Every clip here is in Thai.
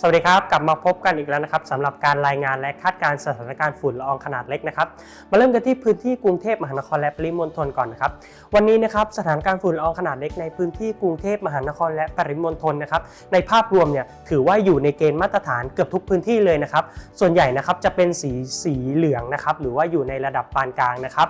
สวัสดีครับ กลับมาพบกันอีกแล้วนะครับสำหรับการรายงานและคาดการณ์สถานการณ์ฝุ่นละอองขนาดเล็กนะครับมาเริ่มกันที่พื้นที่กรุงเทพมหานครและปริมณฑลก่อนนะครับวันนี้นะครับสถานการณ์ฝุ่นละอองขนาดเล็กในพื้นที่กรุงเทพมหานครและปริมณฑลนะครับในภาพรวมเนี่ยถือว่าอยู่ในเกณฑ์มาตรฐานเกือบทุกพื้นที่เลยนะครับส่วนใหญ่นะครับจะเป็นสีสีเหลืองนะครับหรือว่าอยู่ในระดับปานกลางนะครับ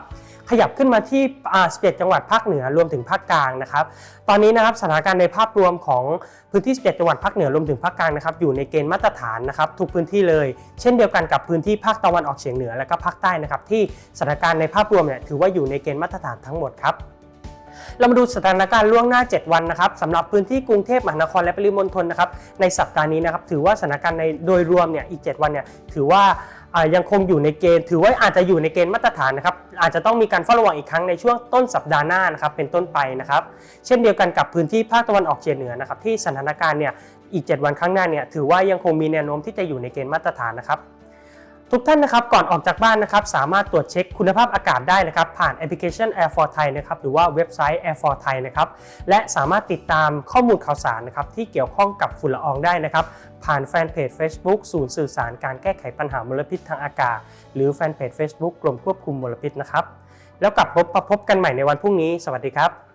ขยับขึ้นมาที่อ่า11จังหวัดภาคเหนือรวมถึงภาคกลางนะครับตอนนี้นะครับสถานการณ์ในภาพรวมของพื้นที่11จังหวัดภาคเหนือรวมถึงภาคกลางนะครับอยู่ในเกณฑ์มาตรฐานนะครับทุกพื้นที่เลย เช่นเดียวกันกับพื้นที่ภาคตะวันออกเฉียงเหนือและก็ภาคใต้นะครับที่สถานการณ์ในภาพรวมเนี่ยถือว่าอยู่ในเกณฑ์มาตรฐานทั้งหมดครับเรามาดูสถานการณ์ล่วงหน้า 7 วันนะครับสำหรับพื้นที่กรุงเทพมหานครและปริมณฑลนะครับในสัปดาห์นี้นะครับถือว่าสถานการณ์ในโดยรวมเนี่ยอีก 7 วันเนี่ยถือว่าอ่า ยังคงอยู่ในเกณฑ์ ถือว่าอาจจะอยู่ในเกณฑ์มาตรฐานนะครับอาจจะต้องมีการเฝ้าระวังอีกครั้งในช่วงต้นสัปดาห์หน้านะครับเป็นต้นไปนะครับ เช่นเดียวกันกับพื้นที่ภาคตะวันออกเฉียงเหนือนะครับที่สถานการณ์เนี่ยอีก 7 วันข้างหน้าเนี่ยถือว่ายังคงมีแนวโน้มที่จะอยู่ในเกณฑ์มาตรฐานนะครับ ทุกท่านนะครับก่อนออกจากบ้านนะครับสามารถตรวจเช็คคุณภาพอากาศได้นะครับผ่านแอปพลิเคชัน Air for Thai นะครับหรือว่าเว็บไซต์ Air for Thai นะครับและสามารถติดตามข้อมูลข่าวสารนะครับที่เกี่ยวข้องกับฝุ่นละอองได้นะครับผ่านแฟนเพจ Facebook ศูนย์สื่อสารการแก้ไขปัญหามลพิษทางอากาศ หรือแฟนเพจ Facebook กรมควบคุมมลพิษนะครับแล้วกลับพบพบกันใหม่ในวันพรุ่งนี้ สวัสดีครับ